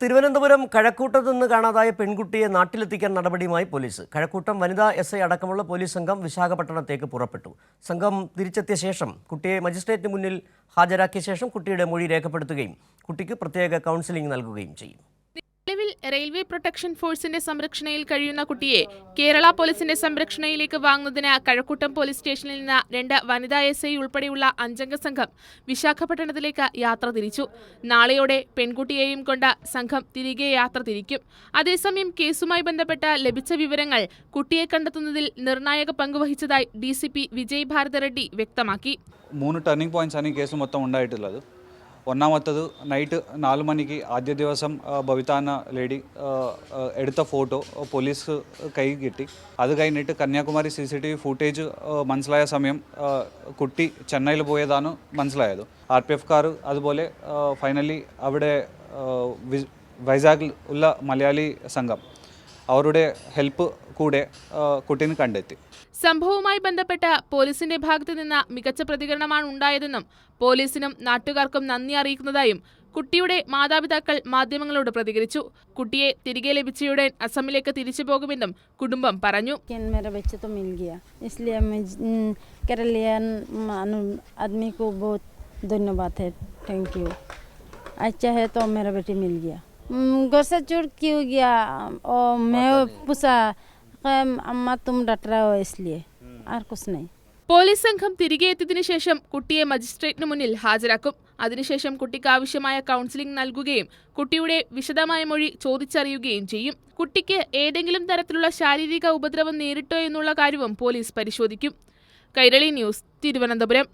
തിരുവനന്തപുരം കഴക്കൂട്ടത്ത് നിന്ന് കാണാതായ പെൺകുട്ടിയെ നാട്ടിലെത്തിക്കാൻ നടപടിയുമായി പോലീസ്. കഴക്കൂട്ടം വനിതാ എസ് ഐ അടക്കമുള്ള പോലീസ് സംഘം വിശാഖപട്ടണത്തേക്ക് പുറപ്പെട്ടു. സംഘം തിരിച്ചെത്തിയ ശേഷം കുട്ടിയെ മജിസ്ട്രേറ്റിന് മുന്നിൽ ഹാജരാക്കിയ ശേഷം കുട്ടിയുടെ മൊഴി രേഖപ്പെടുത്തുകയും കുട്ടിക്ക് പ്രത്യേക കൗൺസിലിംഗ് നൽകുകയും ചെയ്യും. റെയിൽവേ പ്രൊട്ടക്ഷൻ ഫോഴ്സിന്റെ സംരക്ഷണയിൽ കഴിയുന്ന കുട്ടിയെ കേരള പോലീസിന്റെ സംരക്ഷണയിലേക്ക് വാങ്ങുന്നതിന് കഴക്കൂട്ടം പോലീസ് സ്റ്റേഷനിൽ നിന്ന് രണ്ട് വനിതാ എസ് ഐ ഉൾപ്പെടെയുള്ള അഞ്ചംഗ സംഘം വിശാഖപട്ടണത്തിലേക്ക് യാത്ര തിരിച്ചു. നാളെയോടെ പെൺകുട്ടിയെയും കൊണ്ട് സംഘം തിരികെ യാത്ര തിരിക്കും. അതേസമയം കേസുമായി ബന്ധപ്പെട്ട് ലഭിച്ച വിവരങ്ങൾ കുട്ടിയെ കണ്ടെത്തുന്നതിൽ നിർണായക പങ്കുവഹിച്ചതായി D C P Vijay Bharath Reddy വ്യക്തമാക്കി. മൂന്ന് ടേണിംഗ് പോയിന്റ്സ് ആണ് ഈ കേസ് മൊത്തം ഉണ്ടായിട്ടുള്ളത്. ഒന്നാമത്തത് നൈറ്റ് നാല് മണിക്ക് ആദ്യ ദിവസം എന്ന ലേഡി എടുത്ത ഫോട്ടോ പോലീസ് കൈ കിട്ടി. അത് കഴിഞ്ഞിട്ട് Kanyakumari C C T V footage മനസ്സിലായ സമയം കുട്ടി ചെന്നൈയിൽ പോയതാണ് മനസ്സിലായത്. ആർ പി എഫ് കാർ അതുപോലെ ഫൈനലി അവിടെ വൈസാഗിൽ ഉള്ള മലയാളി സംഘം അവരുടെ ഹെൽപ്പ് കൂടെ ആ, കുട്ടീനെ കണ്ടെത്തി സംഭവവുമായി ബന്ധപ്പെട്ട് പോലീസിന്റെ ഭാഗത്തു നിന്ന് മികച്ച പ്രതികരണമാണ് ഉണ്ടായതെന്നും പോലീസിനും നാട്ടുകാർക്കും നന്ദി അറിയിക്കുന്നതായും കുട്ടിയുടെ മാതാപിതാക്കൾ മാധ്യമങ്ങളോട് പ്രതികരിച്ചു കുട്ടിയെ തിരികെ ലഭിച്ചയുടൻ അസമിലേക്ക് തിരിച്ചു പോകുമെന്നും കുടുംബം പറഞ്ഞു लेकिन मेरा बच्चा तो मिल गया इसलिए मैं हम्म, केरलियन मानु- आदमी को बहुत धन्यवाद है थैंक यू अच्छा है तो मेरा बेटी मिल गया हम्म, घर से चोर क्यों गया और मैं पूछा "कम, अम्मा तुम डट रहे हो इसलिए और कुछ नहीं പോലീസ് സംഘം തിരികെ എത്തിയതിനു ശേഷം കുട്ടിയെ മജിസ്ട്രേറ്റിന് മുന്നിൽ ഹാജരാക്കും അതിനുശേഷം കുട്ടിക്ക് ആവശ്യമായ കൗൺസിലിംഗ് നൽകുകയും കുട്ടിയുടെ വിശദമായ മൊഴി ചോദിച്ചറിയുകയും ചെയ്യും കുട്ടിക്ക് ഏതെങ്കിലും തരത്തിലുള്ള ശാരീരിക ഉപദ്രവം നേരിട്ടോ എന്നുള്ള കാര്യവും പോലീസ് പരിശോധിക്കും കൈരളി ന്യൂസ് തിരുവനന്തപുരം